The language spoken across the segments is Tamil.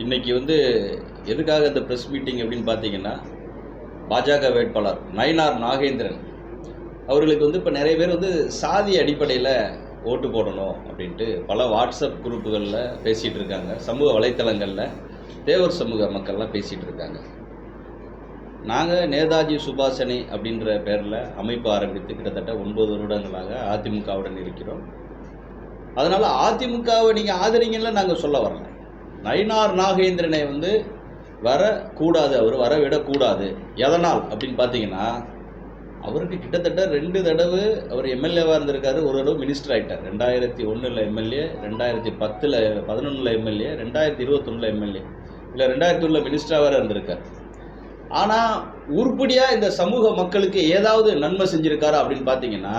இன்னைக்கு வந்து எதுக்காக இந்த ப்ரெஸ் மீட்டிங் அப்படின்னு பார்த்தீங்கன்னா பாஜக வேட்பாளர் நயினார் நாகேந்திரன் அவர்களுக்கு வந்து இப்போ நிறைய பேர் வந்து சாதி அடிப்படையில் ஓட்டு போடணும் அப்படின்ட்டு பல வாட்ஸ்அப் குரூப்புகளில் பேசிகிட்டு இருக்காங்க. சமூக வலைத்தளங்களில் தேவர் சமூக மக்கள்லாம் பேசிகிட்டு இருக்காங்க. நாங்கள் நேதாஜி சுபாஷனி அப்படின்ற பேரில் அமைப்பு ஆரம்பித்து கிட்டத்தட்ட ஒன்பது வருடங்களாக அதிமுகவுடன் இருக்கிறோம். அதனால் அதிமுகவை நீங்கள் ஆதரிங்கன்னு நாங்கள் சொல்ல வரல. நயினார் நாகேந்திரனை வந்து வரக்கூடாது அவர் வர விடக்கூடாது எதனால்? அப்படின்னு பார்த்தீங்கன்னா அவருக்கு கிட்டத்தட்ட ரெண்டு தடவை அவர் எம்எல்ஏவாக இருந்திருக்காரு ஒரு தடவை மினிஸ்டர் ஆகிட்டார் ரெண்டாயிரத்தி ஒன்றில் எம்எல்ஏ ரெண்டாயிரத்தி பத்தில் பதினொன்றில் எம்எல்ஏ ரெண்டாயிரத்தி இருபத்தொன்னில் எம்எல்ஏ. இல்லை ரெண்டாயிரத்தி ஒன்றில் மினிஸ்டராக வேறு இருந்திருக்கார். ஆனால் உருப்படியாக இந்த சமூக மக்களுக்கு ஏதாவது நன்மை செஞ்சுருக்காரா அப்படின்னு பார்த்தீங்கன்னா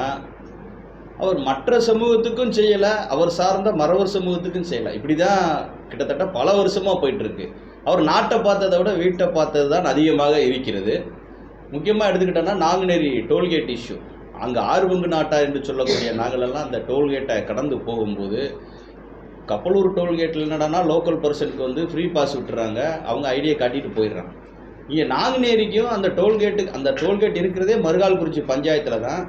அவர் மற்ற சமூகத்துக்கும் செய்யலை அவர் சார்ந்த மறவர் சமூகத்துக்கும் செய்யலை. இப்படி தான் கிட்டத்தட்ட பல வருஷமாக போயிட்டுருக்கு. அவர் நாட்டை பார்த்ததை விட வீட்டை பார்த்தது தான் அதிகமாக இருக்கிறது. முக்கியமாக எடுத்துக்கிட்டோன்னா நாங்குநேரி டோல்கேட் இஷ்யூ. அங்கே ஆறு நாட்டா என்று சொல்லக்கூடிய நாங்களெல்லாம் அந்த டோல்கேட்டை கடந்து போகும்போது கப்பலூர் டோல்கேட்டில் என்னடான்னா லோக்கல் பர்சனுக்கு வந்து ஃப்ரீ பாஸ் விட்டுறாங்க. அவங்க ஐடியை காட்டிட்டு போயிடுறாங்க. இங்கே நாங்குநேரிக்கும் அந்த டோல்கேட்டுக்கு அந்த டோல்கேட் இருக்கிறதே மருகால்குறிச்சி பஞ்சாயத்தில் தான்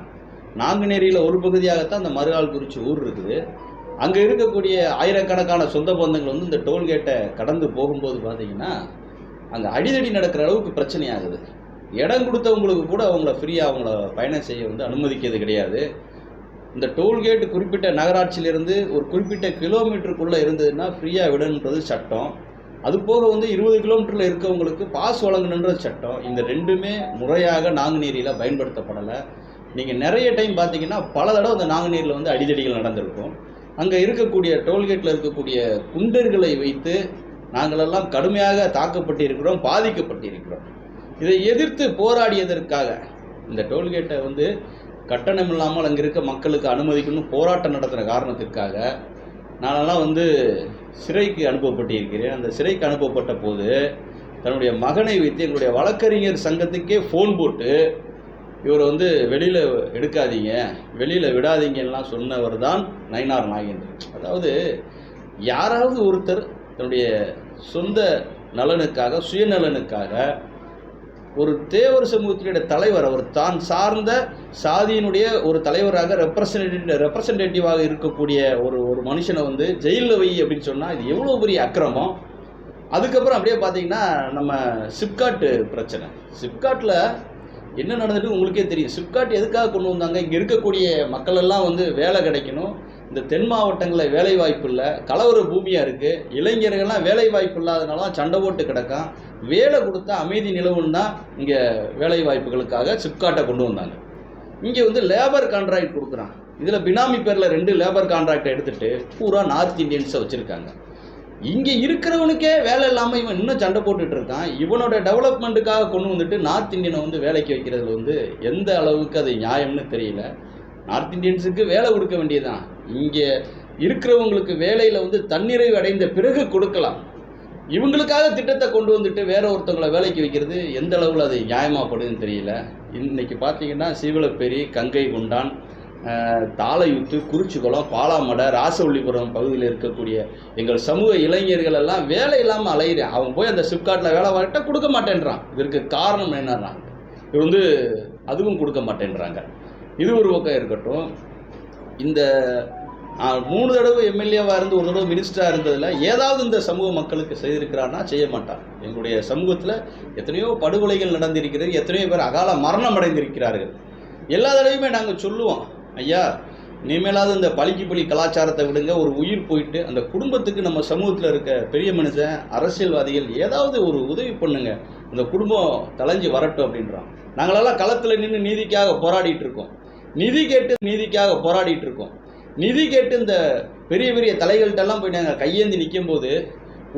நாங்குநேரியில் ஒரு பகுதியாகத்தான் அந்த மருகால்குறிச்சி ஊர் இருக்குது. அங்கே இருக்கக்கூடிய ஆயிரக்கணக்கான சொந்த பந்தங்கள் வந்து இந்த டோல்கேட்டை கடந்து போகும்போது பார்த்தீங்கன்னா அங்கே அடிதடி நடக்கிற அளவுக்கு பிரச்சனை ஆகுது இடம் கொடுத்தவங்களுக்கு கூட அவங்கள ஃப்ரீயாக அவங்கள பயணம் செய்ய வந்து அனுமதிக்கிறது கிடையாது. இந்த டோல்கேட் குறிப்பிட்ட நகராட்சியிலிருந்து ஒரு குறிப்பிட்ட கிலோமீட்டருக்குள்ளே இருந்ததுன்னா ஃப்ரீயாக விடணுன்றது சட்டம். அது போக வந்து இருபது கிலோமீட்டரில் இருக்கவங்களுக்கு பாஸ் வழங்கணுன்றது சட்டம். இந்த ரெண்டுமே முறையாக நாங்குநேரியில் பயன்படுத்தப்படலை. நீங்கள் நிறைய டைம் பார்த்தீங்கன்னா பல தடவை அந்த நாங்குநீரில் வந்து அடிதடிகள் நடந்திருக்கும். அங்கே இருக்கக்கூடிய டோல்கேட்டில் இருக்கக்கூடிய குண்டர்களை வைத்து நாங்களெல்லாம் கடுமையாக தாக்கப்பட்டிருக்கிறோம் பாதிக்கப்பட்டிருக்கிறோம். இதை எதிர்த்து போராடியதற்காக இந்த டோல்கேட்டை வந்து கட்டணம் இல்லாமல் அங்கே இருக்க மக்களுக்கு அனுமதிக்கணும் போராட்டம் நடத்துகிற காரணத்திற்காக நானெல்லாம் வந்து சிறைக்கு அனுப்பப்பட்டிருக்கிறேன். அந்த சிறைக்கு அனுப்பப்பட்ட போது தன்னுடைய மகனை வைத்து எங்களுடைய வழக்கறிஞர் சங்கத்துக்கே ஃபோன் போட்டு இவரை வந்து வெளியில் எடுக்காதீங்க. வெளியில் விடாதீங்கலாம் சொன்னவர் தான் நயினார் நாகேந்திரன். அதாவது யாராவது ஒருத்தர் தன்னுடைய சொந்த நலனுக்காக சுயநலனுக்காக ஒரு தேவர் சமூகத்தினுடைய தலைவர் அவர் தான் சார்ந்த சாதியினுடைய ஒரு தலைவராக ரெப்ரசன்டேட்டிவ் ரெப்ரசன்டேட்டிவாக இருக்கக்கூடிய ஒரு ஒரு மனுஷனை வந்து ஜெயிலில் வை அப்படின்னு சொன்னால் இது எவ்வளோ பெரிய அக்கிரமம்? அதுக்கப்புறம் அப்படியே பார்த்தீங்கன்னா நம்ம சிப்காட்டு பிரச்சனை. சிப்காட்டில் என்ன நடந்துட்டு உங்களுக்கே தெரியும். சிப்காட் எதுக்காக கொண்டு வந்தாங்க? இங்கே இருக்கக்கூடிய மக்கள் எல்லாம் வந்து வேலை கிடைக்கணும். இந்த தென் மாவட்டங்களில் வேலை வாய்ப்பு இல்லை. கலவர பூமியாக இருக்குது இளைஞர்கள்லாம் வேலை வாய்ப்பு இல்லாதனால சண்டை போட்டு கிடக்கான். வேலை கொடுத்தா அமைதி நிலவுன்னா இங்கே வேலை வாய்ப்புகளுக்காக சிப்காட்டை கொண்டு வந்தாங்க. இங்கே வந்து லேபர் கான்ட்ராக்ட் கொடுக்குறான். இதில் பினாமி பேரில் ரெண்டு லேபர் கான்ட்ராக்டை எடுத்துட்டு பூரா நார்த் இந்தியன்ஸை வச்சுருக்காங்க. இங்கே இருக்கிறவனுக்கே வேலை இல்லாமல் இவன் இன்னும் சண்டை போட்டுட்டு இருக்கான். இவனோட டெவலப்மெண்ட்டுக்காக கொண்டு வந்துட்டு நார்த் இந்தியனை வந்து வேலைக்கு வைக்கிறதுல வந்து எந்த அளவுக்கு அது நியாயம்னு தெரியல. நார்த் இந்தியன்ஸுக்கு வேலை கொடுக்க வேண்டியதுதான். இங்கே இருக்கிறவங்களுக்கு வேலையில் வந்து தன்னிறைவு அடைந்த பிறகு கொடுக்கலாம். இவங்களுக்காக திட்டத்தை கொண்டு வந்துட்டு வேற ஒருத்தவங்களை வேலைக்கு வைக்கிறது எந்த அளவில் அது நியாயமாகப்படுதுன்னு தெரியல. இன்னைக்கு பார்த்தீங்கன்னா சீவலப்பேரி கங்கை குண்டான் தாளையுத்து குறிச்சிக்குளம் பாலாமடை ராசவள்ளிபுரம் பகுதியில் இருக்கக்கூடிய எங்கள் சமூக இளைஞர்கள் எல்லாம் வேலை இல்லாமல் அலையிறேன் அவன் போய் அந்த சிப்காட்டில் வேலை வாங்கிட்டா கொடுக்க மாட்டேன்றான். இதற்கு காரணம் என்னன்னா இது வந்து அதுவும் கொடுக்க மாட்டேன்றாங்க. இது ஒரு பக்கம் இருக்கட்டும். இந்த மூணு தடவை எம்எல்ஏவாக இருந்து ஒரு தடவை மினிஸ்டராக இருந்ததில் ஏதாவது இந்த சமூக மக்களுக்கு செய்திருக்கிறான்னா செய்ய மாட்டான் எங்களுடைய சமூகத்தில் எத்தனையோ படுகொலைகள் நடந்திருக்கிறது எத்தனையோ பேர் அகால மரணம் அடைந்திருக்கிறார்கள். எல்லா தடவையுமே நாங்கள் சொல்லுவோம். ஐயா இனிமேலாவது இந்த பழிக்கு பழி கலாச்சாரத்தை விடுங்க. ஒரு உயிர் போயிட்டு அந்த குடும்பத்துக்கு நம்ம சமூகத்தில் இருக்க பெரிய மனுஷன் அரசியல்வாதிகள் ஏதாவது ஒரு உதவி பண்ணுங்க. அந்த குடும்பம் தலைஞ்சு வரட்டும் அப்படின்றான். நாங்களெல்லாம் களத்தில் நின்று நீதிக்காக போராடிட்டு இருக்கோம். நிதி கேட்டு நீதிக்காக போராடிட்டு இருக்கோம். நிதி கேட்டு இந்த பெரிய பெரிய தலைகள்கிட்டெல்லாம் போய் நாங்கள் கையேந்தி நிற்கும்போது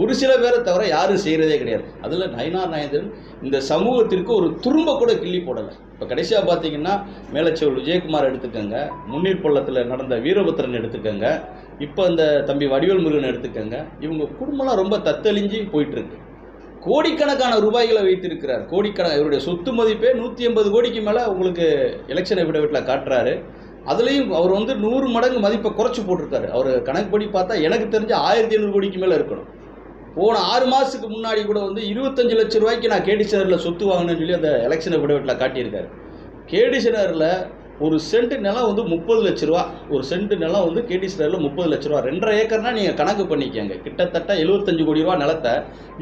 ஒரு சில பேரை தவிர யாரும் செய்கிறதே கிடையாது. அதில் நயனார் நாயந்திரன் இந்த சமூகத்திற்கு ஒரு துரும்ப கூட கிள்ளி போடலை. இப்போ கடைசியாக பார்த்தீங்கன்னா மேலச்செவல் விஜயகுமார் எடுத்துக்கோங்க முன்னீர் பள்ளத்தில் நடந்த வீரபத்திரன் எடுத்துக்கோங்க இப்போ இந்த தம்பி வடிவேல் முருகன் எடுத்துக்கோங்க இவங்க குடும்பம்லாம் ரொம்ப தத்தளிஞ்சு போயிட்டுருக்கு. கோடிக்கணக்கான ரூபாய்களை வைத்திருக்கிறார். கோடிக்கண இவருடைய சொத்து மதிப்பே நூற்றி எண்பது கோடிக்கு மேலே உங்களுக்கு எலெக்ஷனை விட வீட்டில் காட்டுறாரு. அதுலேயும் அவர் வந்து நூறு மடங்கு மதிப்பை குறைச்சி போட்டிருக்காரு. அவர் கணக்குப்படி பார்த்தா எனக்கு தெரிஞ்ச ஆயிரத்தி ஐநூறு கோடிக்கு மேலே இருக்கணும். போன ஆறு மாதத்துக்கு முன்னாடி கூட வந்து இருபத்தஞ்சு லட்ச ரூபாய்க்கு நான் கேடிசனரில் சொத்து வாங்கினேன்னு சொல்லி அந்த எலெக்ஷனை விடவட்டில் காட்டியிருக்காரு. கேடிசனரில் ஒரு சென்ட் நிலம் வந்து முப்பது லட்ச ரூபா. ஒரு சென்ட் நிலம் வந்து கேடிசனரில் முப்பது லட்ச ரூபா. ரெண்டரை ஏக்கர்னா நீங்கள் கணக்கு பண்ணிக்கங்க. கிட்டத்தட்ட எழுபத்தஞ்சு கோடி ரூபா நிலத்தை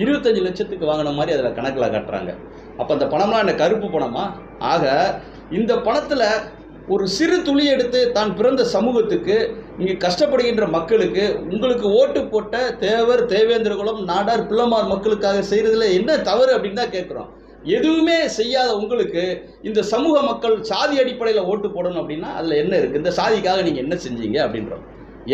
இருபத்தஞ்சு லட்சத்துக்கு வாங்கின மாதிரி அதில் கணக்கில் காட்டுறாங்க. அப்போ அந்த பணம்லாம் என்ன கருப்பு பணமா? ஆக இந்த பணத்தில் ஒரு சிறு துளி எடுத்து தான் பிறந்த சமூகத்துக்கு இங்கே கஷ்டப்படுகின்ற மக்களுக்கு உங்களுக்கு ஓட்டு போட்ட தேவர் தேவேந்திரகுலம் நாடார் பிள்ளமார் மக்களுக்காக செய்கிறதுல என்ன தவறு அப்படின்னு தான் கேட்குறோம். எதுவுமே செய்யாத உங்களுக்கு இந்த சமூக மக்கள் சாதி அடிப்படையில் ஓட்டு போடணும் அப்படின்னா அதில் என்ன இருக்குது இந்த சாதிக்காக நீங்கள் என்ன செஞ்சீங்க அப்படின்றோம்.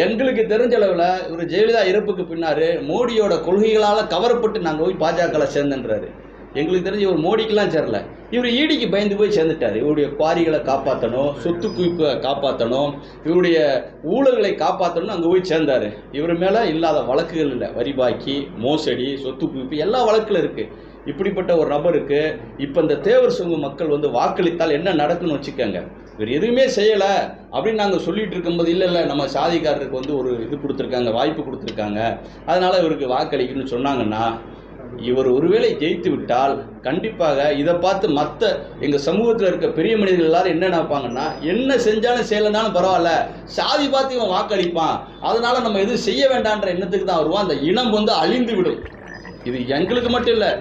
எங்களுக்கு தெரிஞ்ச அளவில் இவர் ஜெயலலிதா இறப்புக்கு பின்னாரு மோடியோட கொள்கைகளால் கவரப்பட்டு நாங்கள் போய் பாஜகவில் சேர்ந்துன்றாரு. எங்களுக்கு தெரிஞ்சு இவர் மோடிக்கெலாம் சேரல. இவர் ஈடிக்கு பயந்து போய் சேர்ந்துட்டார். இவருடைய குவாரிகளை காப்பாற்றணும் சொத்து குவிப்பை காப்பாற்றணும் இவருடைய ஊழல்களை காப்பாற்றணும்னு அங்கே போய் சேர்ந்தார். இவர் மேலே இல்லாத வழக்குகள் இல்லை. வரி பாக்கி மோசடி சொத்து குவிப்பு எல்லா வழக்கில் இருக்குது இப்படிப்பட்ட ஒரு நபருக்கு இப்போ இந்த தேவர் சமூக மக்கள் வந்து வாக்களித்தால் என்ன நடக்குன்னு வச்சுக்கோங்க. இவர் எதுவுமே செய்யலை அப்படின்னு நாங்கள் சொல்லிட்டு இருக்கும்போது இல்லை இல்லை நம்ம சாதிக்காரருக்கு வந்து ஒரு இது கொடுத்துருக்காங்க வாய்ப்பு கொடுத்துருக்காங்க. அதனால் இவருக்கு வாக்களிக்கணும்னு சொன்னாங்கன்னா இவர் ஒருவேளை ஜெயித்து விட்டால் கண்டிப்பாக இதை பார்த்து மற்ற எங்கள் சமூகத்தில் இருக்க பெரிய மனிதர்கள் எல்லாரும் என்ன நினைப்பாங்கன்னா என்ன செஞ்சாலும் செய்யலைனாலும் பரவாயில்ல சாதி பார்த்து இவன் வாக்களிப்பான் அதனால் நம்ம எதுவும் செய்ய வேண்டான்ற எண்ணத்துக்கு தான் வருவான் அந்த இனம் வந்து அழிந்து விடும். இது எங்களுக்கு மட்டும் இல்லை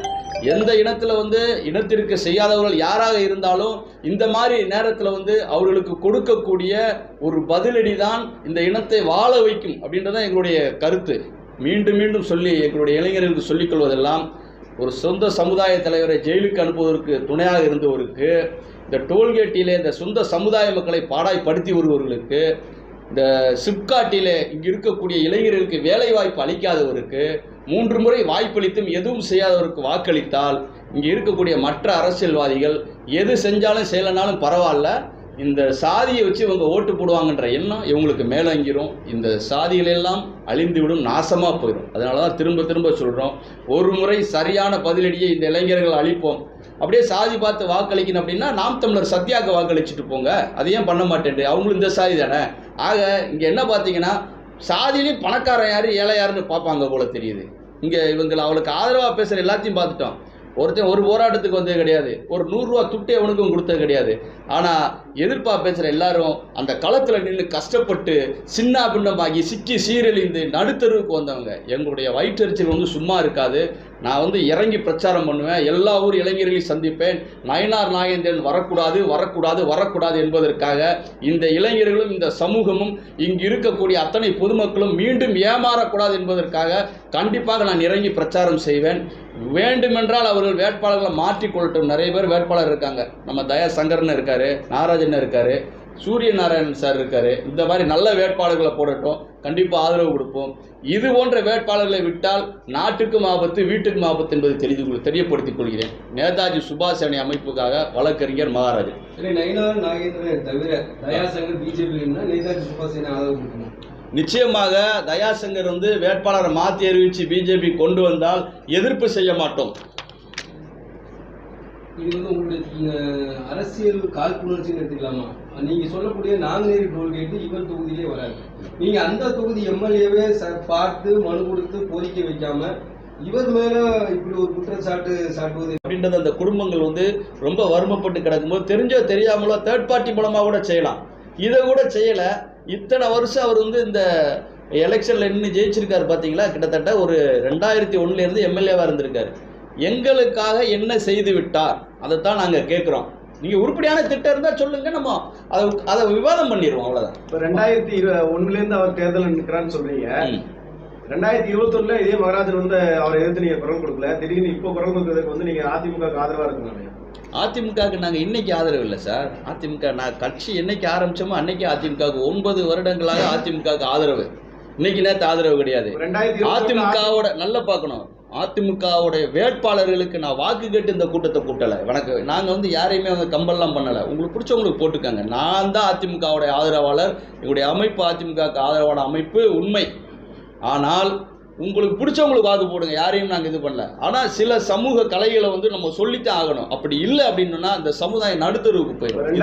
எந்த இனத்தில் வந்து இனத்திற்கு செய்யாதவர்கள் யாராக இருந்தாலும் இந்த மாதிரி நேரத்தில் வந்து அவர்களுக்கு கொடுக்கக்கூடிய ஒரு பதிலடி தான் இந்த இனத்தை வாழ வைக்கும் அப்படின்றதான் எங்களுடைய கருத்து. மீண்டும் மீண்டும் சொல்லி எங்களுடைய இளைஞர்களுக்கு சொல்லிக்கொள்வதெல்லாம் ஒரு சொந்த சமுதாய தலைவரை ஜெயிலுக்கு அனுப்புவதற்கு துணையாக இருந்தவருக்கு இந்த டோல்கேட்டிலே இந்த சொந்த சமுதாய மக்களை பாடாய்படுத்தி வருபவர்களுக்கு இந்த சிப்காட்டிலே இங்கு இருக்கக்கூடிய இளைஞர்களுக்கு வேலை வாய்ப்பு அளிக்காதவருக்கு மூன்று முறை வாய்ப்பளித்தும் எதுவும் செய்யாதவருக்கு வாக்களித்தால் இங்கே இருக்கக்கூடிய மற்ற அரசியல்வாதிகள் எது செஞ்சாலும் செய்யலைனாலும் பரவாயில்ல இந்த சாதியை வச்சு இவங்க ஓட்டு போடுவாங்கன்ற எண்ணம் இவங்களுக்கு மேலங்கிரும். இந்த சாதிகளெல்லாம் அழிந்துவிடும் நாசமாக போயிடும் அதனால தான் திரும்ப திரும்ப சொல்கிறோம் ஒரு முறை சரியான பதிலடியை இந்த இளைஞர்கள் அழிப்போம் அப்படியே சாதி பார்த்து வாக்களிக்கணும் அப்படின்னா நாம் தமிழர் சத்யாக்கு வாக்களிச்சுட்டு போங்க. அதையும் பண்ண மாட்டேன் அவங்களும் இந்த சாதி தானே. ஆக இங்கே என்ன பார்த்தீங்கன்னா சாதியிலையும் பணக்காரன் யார் ஏழை யாருன்னு பார்ப்பாங்க போல தெரியுது. இங்கே இவங்களை அவளுக்கு ஆதரவாக பேசுகிற எல்லாத்தையும் பார்த்துட்டோம். ஒருத்தன் ஒரு போராட்டத்துக்கு வந்தது கிடையாது. ஒரு நூறுரூவா துட்டே அவனுக்கும் கொடுத்தது கிடையாது. ஆனால் எதிர்ப்பா பேசுகிற எல்லாரும் அந்த களத்தில் நின்று கஷ்டப்பட்டு சின்ன பின்னமாகி சிக்கி சீரழிந்து நடுத்தருவுக்கு வந்தவங்க. எங்களுடைய வயிற்றறிச்சல் வந்து சும்மா இருக்காது. நான் வந்து இறங்கி பிரச்சாரம் பண்ணுவேன். எல்லா ஊர் இளைஞர்களையும் சந்திப்பேன். நயனார் நாகேந்திரன் வரக்கூடாது வரக்கூடாது வரக்கூடாது என்பதற்காக இந்த இளைஞர்களும் இந்த சமூகமும் இங்கு இருக்கக்கூடிய அத்தனை பொதுமக்களும் மீண்டும் ஏமாறக்கூடாது என்பதற்காக கண்டிப்பாக நான் இறங்கி பிரச்சாரம் செய்வேன். வேண்டுமென்றால் அவர்கள் வேட்பாளர்களை மாற்றிக்கொள்ளட்டும் நிறைய பேர் வேட்பாளர் இருக்காங்க. நம்ம தயா சங்கர்னு இருக்காரு நாராஜன் இருக்காரு சூரிய நாராயணன் சார் இருக்காரு. இந்த மாதிரி நல்ல வேட்பாளர்களை போடட்டும். கண்டிப்பாக ஆதரவு கொடுப்போம். இது போன்ற வேட்பாளர்களை விட்டால் நாட்டுக்கும் ஆபத்து வீட்டுக்கும் ஆபத்து என்பது தெரிந்து தெரியப்படுத்திக் கொள்கிறேன். நேதாஜி சுபாஷ் அணி அமைப்புக்காக வழக்கறிஞர் மகாராஜ் நாகேந்திரன் தவிர தயாசங்கர் பிஜேபி நேதாஜி சுபாஷ் ஆதரவு கொடுக்கணும். நிச்சயமாக தயாசங்கர் வந்து வேட்பாளரை மாற்றி அறிவித்து பிஜேபி கொண்டு வந்தால் எதிர்ப்பு செய்ய மாட்டோம். இது வந்து உங்களுடைய அரசியல் காழ்ப்புணர்ச்சின்னு எடுத்துக்கலாமா? நீங்க சொல்லக்கூடிய நாங்குநேரி டோல்கேட்டு இவர் தொகுதியிலே வராது நீங்க அந்த தொகுதி எம்எல்ஏவே பார்த்து மனு கொடுத்து கோரிக்கை வைக்காம இவர் மேல இப்படி ஒரு குற்றச்சாட்டு சாட்டுவது அப்படின்றது அந்த குடும்பங்கள் வந்து ரொம்ப வறுமைப்பட்டு கிடக்கும்போது தெரிஞ்சோ தெரியாமலோ தேர்ட் பார்ட்டி மூலமாக கூட செய்யலாம். இதை கூட செய்யலை. இத்தனை வருஷம் அவர் வந்து இந்த எலெக்ஷனில் நின்று ஜெயிச்சிருக்காரு பார்த்தீங்களா கிட்டத்தட்ட ஒரு ரெண்டாயிரத்தி ஒன்றுலேருந்து எம்எல்ஏவாக இருந்திருக்காரு. எங்களுக்காக என்ன செய்து விட்டார்? அதைத்தான் நாங்கள் கேட்குறோம் நீங்கள் உருப்படியான திட்டம் இருந்தால் சொல்லுங்கள் நம்ம அதை அதை விவாதம் பண்ணிடுவோம் அவ்வளோதான் இப்ப ரெண்டாயிரத்தி இரு ஒண்ணுல அவர் தேர்தல் நிற்கிறான்னு சொல்றீங்க. ம். ரெண்டாயிரத்தி இருபத்தொன்னுல இதே மகராஜன் வந்து அவரை எதிர்த்து நீங்க குரல் கொடுக்கல. திடீர்னு இப்போ குரல் கொடுக்கறதுக்கு வந்து நீங்க அதிமுக ஆதரவா இருக்குங்க. அதிமுகவுக்கு நாங்கள் இன்னைக்கு ஆதரவு இல்லை சார். அதிமுக நான் கட்சி என்னைக்கு ஆரம்பிச்சோமோ அன்னைக்கு அதிமுகவுக்கு ஒன்பது வருடங்களாக அதிமுகவுக்கு ஆதரவு. இன்னைக்கு நேற்று ஆதரவு கிடையாது. அதிமுகவோட நல்லா பார்க்கணும். அதிமுகவுடைய வேட்பாளர்களுக்கு நான் வாக்கு கேட்டு இந்த கூட்டத்தை கூட்டலை. எனக்கு நாங்கள் வந்து யாரையுமே வந்து கம்பல்லாம் பண்ணலை. உங்களுக்கு பிடிச்சவங்களுக்கு போட்டுக்கோங்க. நான் தான் அதிமுகவுடைய ஆதரவாளர். எங்களுடைய அமைப்பு அதிமுகவுக்கு ஆதரவான அமைப்பு உண்மை. ஆனால் உங்களுக்கு பிடிச்சவங்களுக்கு வாக்கு போடுங்க யாரையும் நாங்கள் இது பண்ணல. ஆனால் சில சமூக கலைகளை வந்து நம்ம சொல்லித்தான் ஆகணும். அப்படி இல்லை அப்படின்னா அந்த சமுதாயம் நடுத்தருவுக்கு போயிடும்.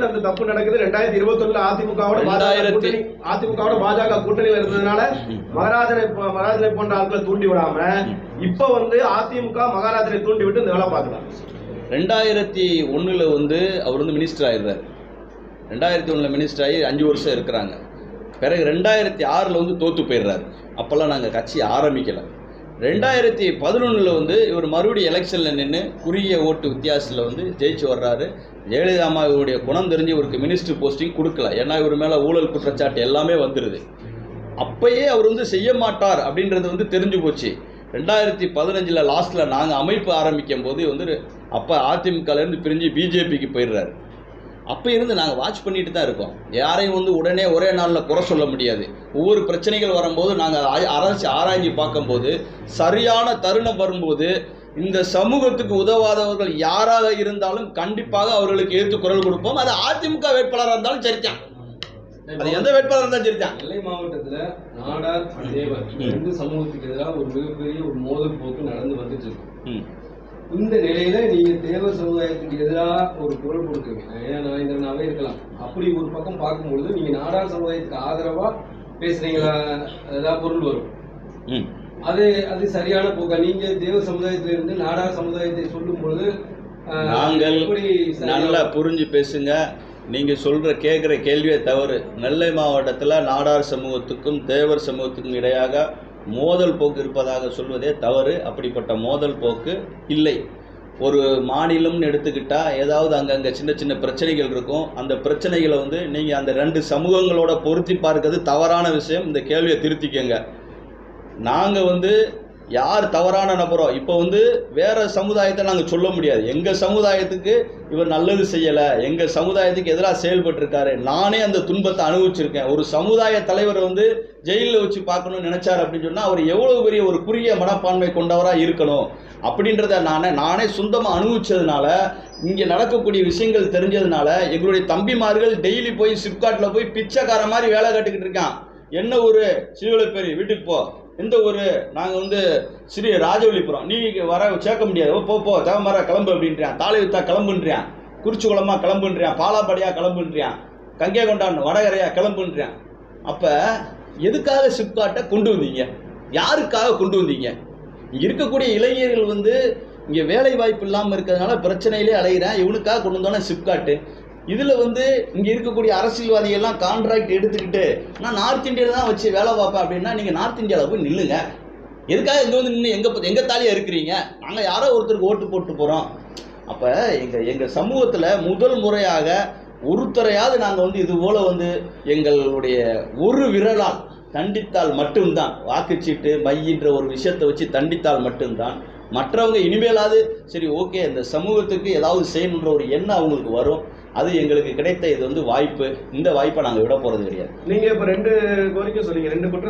அந்த தப்பு நடக்குது. ரெண்டாயிரத்தி இருபத்தி ஒண்ணுல அதிமுகவோட ரெண்டாயிரத்தி- அதிமுகவோட பாஜக கூட்டணியில இருந்ததுனால மகாராஜனை மகாராஜனை போன்ற ஆட்களை தூண்டி விடாம இப்ப வந்து அதிமுக மகாராஜனை தூண்டி விட்டு இந்த வேலை பார்க்கலாம் ரெண்டாயிரத்தி ஒன்றில் வந்து அவர் வந்து மினிஸ்டர் ஆயிடுறாரு. ரெண்டாயிரத்தி ஒன்றில் மினிஸ்டர் ஆகி அஞ்சு வருஷம் இருக்கிறாங்க. பிறகு ரெண்டாயிரத்தி ஆறில் வந்து தோற்று போயிடுறாரு. அப்போல்லாம் நாங்கள் கட்சி ஆரம்பிக்கலை. ரெண்டாயிரத்தி பதினொன்றில் வந்து இவர் மறுபடியும் எலெக்ஷனில் நின்று குறுகிய ஓட்டு வித்தியாசத்தில் வந்து ஜெயிச்சு வர்றாரு. ஜெயலலிதா அம்மாவுடைய குணம் தெரிஞ்சு இவருக்கு மினிஸ்டர் போஸ்டிங் கொடுக்கல. ஏன்னா இவர் மேலே ஊழல் குற்றச்சாட்டு எல்லாமே வந்துடுது அப்பயே அவர் வந்து செய்ய மாட்டார் அப்படின்றது வந்து தெரிஞ்சு போச்சு. ரெண்டாயிரத்தி பதினஞ்சில் லாஸ்ட்டில் நாங்கள் அமைப்பு ஆரம்பிக்கும் போது வந்து அப்போ அதிமுகலேருந்து பிரிஞ்சு பிஜேபிக்கு போயிடுறாரு. அப்போ இருந்து நாங்கள் வாட்ச் பண்ணிட்டு தான் இருக்கோம். யாரையும் வந்து உடனே ஒரே நாளில் குறை சொல்ல முடியாது. ஒவ்வொரு பிரச்சனைகள் வரும்போது நாங்கள் அரசு ஆராய்ஞ்சு பார்க்கும்போது சரியான தருணம் வரும்போது இந்த சமூகத்துக்கு உதவாதவர்கள் யாராக இருந்தாலும் கண்டிப்பாக அவர்களுக்கு ஏற்று குரல் கொடுப்போம். அது அதிமுக வேட்பாளராக இருந்தாலும் சரிதான். அது எந்த வேட்பாளராக இருந்தாலும் சரிதான். நெல்லை மாவட்டத்துல நாடார் தேவர் ரெண்டு சமூகத்துக்கு எதிராக ஒரு மிகப்பெரிய ஒரு மோதல் போக்கு நடந்து வந்துட்டு இருக்கு. ம். இந்த நிலையில நீங்க தேவர் சமுதாயத்துக்கு எதிராக ஒரு குரல் கொடுக்குறீங்க. ஏன் நாகேந்திரனாவே இருக்கலாம். அப்படி ஒரு பக்கம் பார்க்கும்பொழுது நீங்க நாடார் சமுதாயத்துக்கு ஆதரவா பேசுறீங்களா? ஏதாவது பொருள் வரும். ம். அது அது சரியான போக்கா? நீங்க தேவ சமுதாயத்துல இருந்து நாடார் சமுதாயத்தை சொல்லும் பொழுது நாங்கள் நல்லா புரிஞ்சு பேசுங்க. நீங்கள் சொல்கிற கேட்குற கேள்வியே தவறு. நெல்லை மாவட்டத்தில் நாடார் சமூகத்துக்கும் தேவர் சமூகத்துக்கும் இடையாக மோதல் போக்கு இருப்பதாக சொல்வதே தவறு. அப்படிப்பட்ட மோதல் போக்கு இல்லை. ஒரு மாநிலம்னு எடுத்துக்கிட்டால் ஏதாவது அங்கங்கே சின்ன சின்ன பிரச்சனைகள் இருக்கும். அந்த பிரச்சனைகளை வந்து நீங்கள் அந்த ரெண்டு சமூகங்களோட பொருத்தி பார்க்கறது தவறான விஷயம். இந்த கேள்வியை திருத்திக்கங்க. நாங்கள் வந்து யார் தவறான நபரோ இப்போ வந்து வேற சமுதாயத்தை நாங்கள் சொல்ல முடியாது. எங்கள் சமுதாயத்துக்கு இவர் நல்லது செய்யலை எங்கள் சமுதாயத்துக்கு எதிராக செயல்பட்டிருக்காரு நானே அந்த துன்பத்தை அனுபவிச்சிருக்கேன். ஒரு சமுதாய தலைவரை வந்து ஜெயிலில் வச்சு பார்க்கணும்னு நினைச்சார் அப்படின்னு சொன்னால் அவர் எவ்வளோ பெரிய ஒரு குறுகிய மனப்பான்மை கொண்டவராக இருக்கணும். அப்படின்றத நானே நானே சொந்தமாக அனுபவிச்சதுனால இங்கே நடக்கக்கூடிய விஷயங்கள் தெரிஞ்சதுனால எங்களுடைய தம்பிமார்கள் டெய்லி போய் சிப்காட்டில் போய் பிச்சைக்கார மாதிரி வேலை கட்டுக்கிட்டு இருக்கான். என்ன ஊர்? பேர் வீட்டுக்கு போ. எந்த ஊர் நாங்கள் வந்து ஸ்ரீ ராஜவழிபுரம் நீ வர சேர்க்க முடியாது. ஓ, போ போ தேவமர கிளம்பு அப்படின்றான். தாளையுத்தா கிளம்புன்றான். குளமாக கிளம்புன்றான். பாலாப்படியா கிளம்புன்றான். கங்கை கொண்டான் வடகரையா கிளம்புன்றான். அப்போ எதுக்காக சிப்காட்டை கொண்டு வந்தீங்க? யாருக்காக கொண்டு வந்தீங்க? இங்கே இருக்கக்கூடிய இளைஞர்கள் வந்து இங்கே வேலை வாய்ப்பு இல்லாமல் இருக்கிறதுனால பிரச்சனையிலே அலைகிறேன் இவனுக்காக கொண்டு வந்தோன்னே சிப்காட்டு. இதில் வந்து இங்கே இருக்கக்கூடிய அரசியல்வாதிகள்லாம் கான்ட்ராக்ட் எடுத்துக்கிட்டு நான் நார்த் இந்தியாவில் தான் வச்சு வேலை பார்ப்பேன் அப்படின்னா நீங்கள் நார்த் இந்தியாவில் போய் நில்லுங்க. எதுக்காக இங்கே வந்து நின்று எங்கள் எங்கள் தாலியாக இருக்கிறீங்க? நாங்கள் யாரோ ஒருத்தருக்கு ஓட்டு போட்டு போகிறோம் அப்போ எங்கள் எங்கள் சமூகத்தில் முதல் முறையாக ஒருத்தரையாவது நாங்கள் வந்து இது போல் வந்து எங்களுடைய ஒரு விரலால் தண்டித்தால் மட்டும்தான் வாக்குச்சீட்டு மையின்ற ஒரு விஷயத்தை வச்சு தண்டித்தால் மட்டும்தான். மற்றவங்க இனிமேலாவது சரி ஓகே இந்த சமூகத்துக்கு ஏதாவது செய்யணுன்ற ஒரு எண்ணம் அவங்களுக்கு வரும். அது எங்களுக்கு கிடைத்த இது வந்து வாய்ப்பு. இந்த வாய்ப்பை நாங்கள் விட போகிறது கிடையாது. நீங்க இப்ப ரெண்டு கோரிக்கை சொன்னீங்க. ரெண்டு குற்றம்